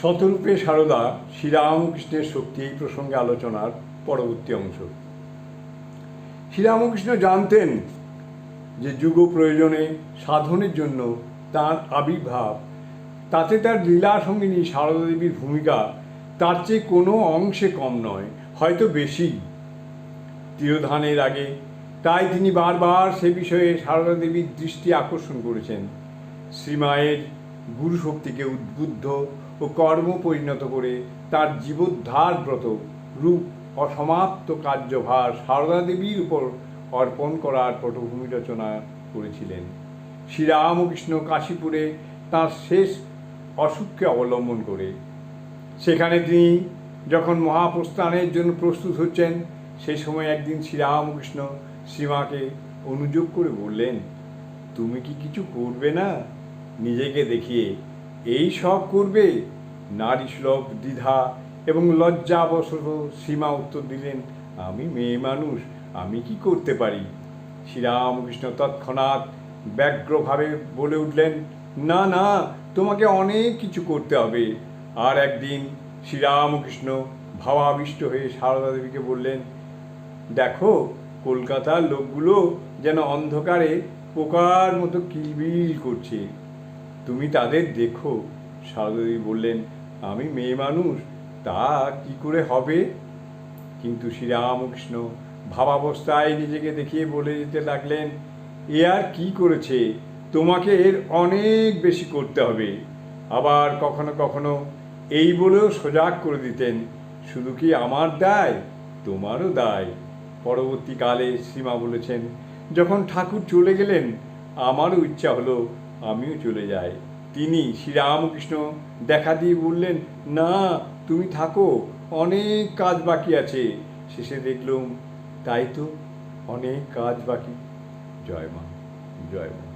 শতরূপে সারদা শ্রীরামকৃষ্ণের শক্তি এই প্রসঙ্গে আলোচনার পরবর্তী অংশ। শ্রীরামকৃষ্ণ জানতেন যে যুগ প্রয়োজনে সাধনের জন্য তার আবির্ভাব, তাতে তার লীলা সঙ্গিনী সারদা দেবীর ভূমিকা তার চেয়ে কোনো অংশে কম নয়, হয়তো বেশি। তিরোধানের আগে তাই তিনি বারবার সে বিষয়ে সারদা দেবীর দৃষ্টি আকর্ষণ করেছেন। শ্রীমায়ের গুরু শক্তিকে উদ্বুদ্ধ ও কর্ম পরিণত করে তার জীবোদ্ধার ব্রত রূপ অসমাপ্ত কার্যভার সারদা দেবীর উপর অর্পণ করার পটভূমি রচনা করেছিলেন। শ্রীরামকৃষ্ণ কাশীপুরে তার শেষ অসুখকে অবলম্বন করে। সেখানে তিনি যখন মহাপ্রস্থানের জন্য প্রস্তুত হচ্ছেন সেই সময় একদিন শ্রীরামকৃষ্ণ শ্রীমাকে অনুযোগ করে বললেন, তুমি কি কিছু করবে না? নিজেকে দেখিয়ে এই সব করবে? নারী সুলভ দ্বিধা এবং লজ্জাবশত সীমা উত্তর দিলেন, আমি মেয়ে মানুষ, আমি কি করতে পারি? শ্রীরামকৃষ্ণ তৎক্ষণাৎ ব্যগ্রভাবে বলে উঠলেন, না না, তোমাকে অনেক কিছু করতে হবে। আর একদিন শ্রীরামকৃষ্ণ ভাবাবিষ্ট হয়ে সারদা দেবীকে বললেন, দেখো, কলকাতার লোকগুলো যেন অন্ধকারে পোকার মতো কিলবিল করছে। তুমি তাদের দেখো। সারদাদেবী বললেন, আমি মেয়ে মানুষ, তা কি করে হবে? কিন্তু শ্রীরামকৃষ্ণ ভাবাবস্থায় নিজেকে দেখিয়ে বলে যেতে লাগলেন, এ আর কি করেছে? তোমাকে এর অনেক বেশি করতে হবে। আবার কখনো কখনো এই বলেও সজাগ করে দিতেন, শুধু কি আমার দায়? তোমারও দায়। পরবর্তীকালে সীমা বলেছেন, যখন ঠাকুর চলে গেলেন, আমারও ইচ্ছা হলো আমিও চলে যাই। তিনি শ্রীরামকৃষ্ণ দেখা দিয়ে বললেন, না, তুমি থাকো, অনেক কাজ বাকি আছে। শেষে দেখলুম, তাই তো, অনেক কাজ বাকি। জয় মা জয় মা।